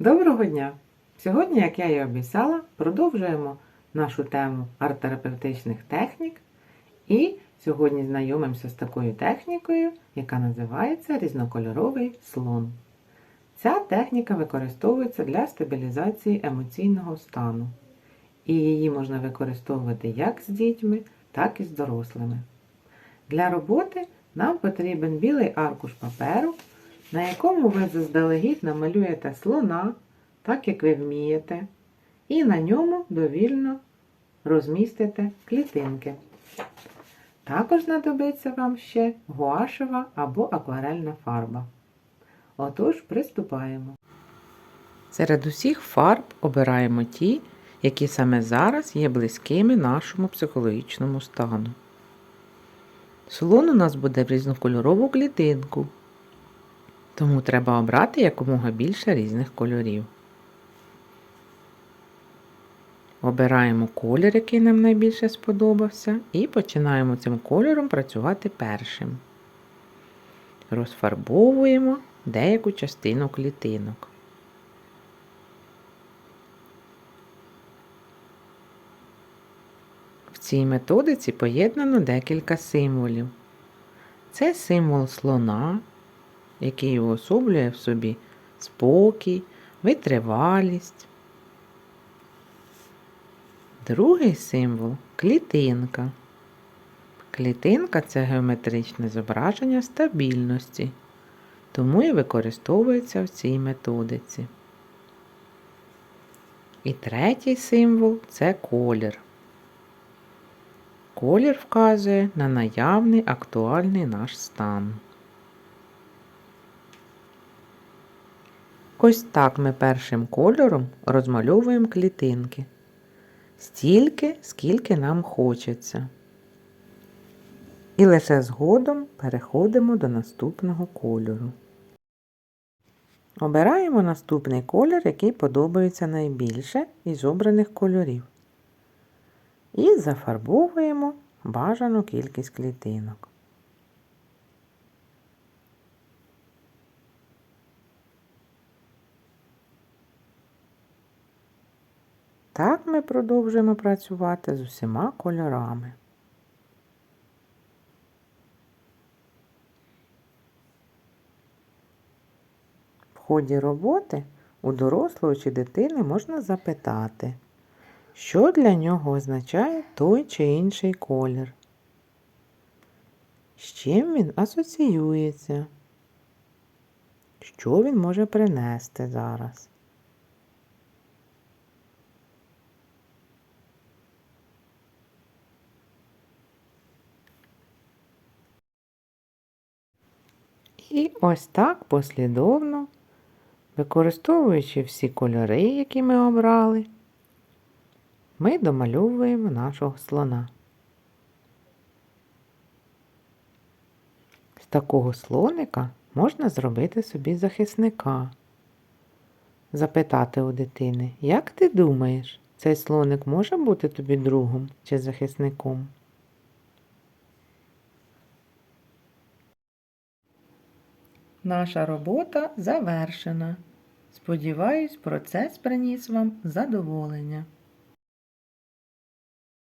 Доброго дня! Сьогодні, як я і обіцяла, продовжуємо нашу тему арт-терапевтичних технік. І сьогодні знайомимося з такою технікою, яка називається різнокольоровий слон. Ця техніка використовується для стабілізації емоційного стану. І її можна використовувати як з дітьми, так і з дорослими. Для роботи нам потрібен білий аркуш паперу, на якому ви заздалегідь намалюєте слона, так як ви вмієте, і на ньому довільно розмістите клітинки. Також знадобиться вам ще гуашева або акварельна фарба. Отож, приступаємо. Серед усіх фарб обираємо ті, які саме зараз є близькими нашому психологічному стану. Слон у нас буде в різнокольорову клітинку, тому треба обрати якомога більше різних кольорів. Обираємо колір, який нам найбільше сподобався, і починаємо цим кольором працювати першим. Розфарбовуємо деяку частину клітинок. В цій методиці поєднано декілька символів. Це символ слона, який уособлює в собі спокій, витривалість. Другий символ клітинка. Клітинка це геометричне зображення стабільності, тому і використовується в цій методиці. І третій символ це колір. Колір вказує на наявний актуальний наш стан. Ось так ми першим кольором розмальовуємо клітинки. Стільки, скільки нам хочеться. І лише згодом переходимо до наступного кольору. Обираємо наступний колір, який подобається найбільше із обраних кольорів. І зафарбовуємо бажану кількість клітинок. Так ми продовжуємо працювати з усіма кольорами. В ході роботи у дорослого чи дитини можна запитати, що для нього означає той чи інший колір, з чим він асоціюється, що він може принести зараз. І ось так послідовно, використовуючи всі кольори, які ми обрали, ми домальовуємо нашого слона. З такого слоника можна зробити собі захисника. Запитати у дитини, як ти думаєш, цей слоник може бути тобі другом чи захисником? Наша робота завершена. Сподіваюсь, процес приніс вам задоволення.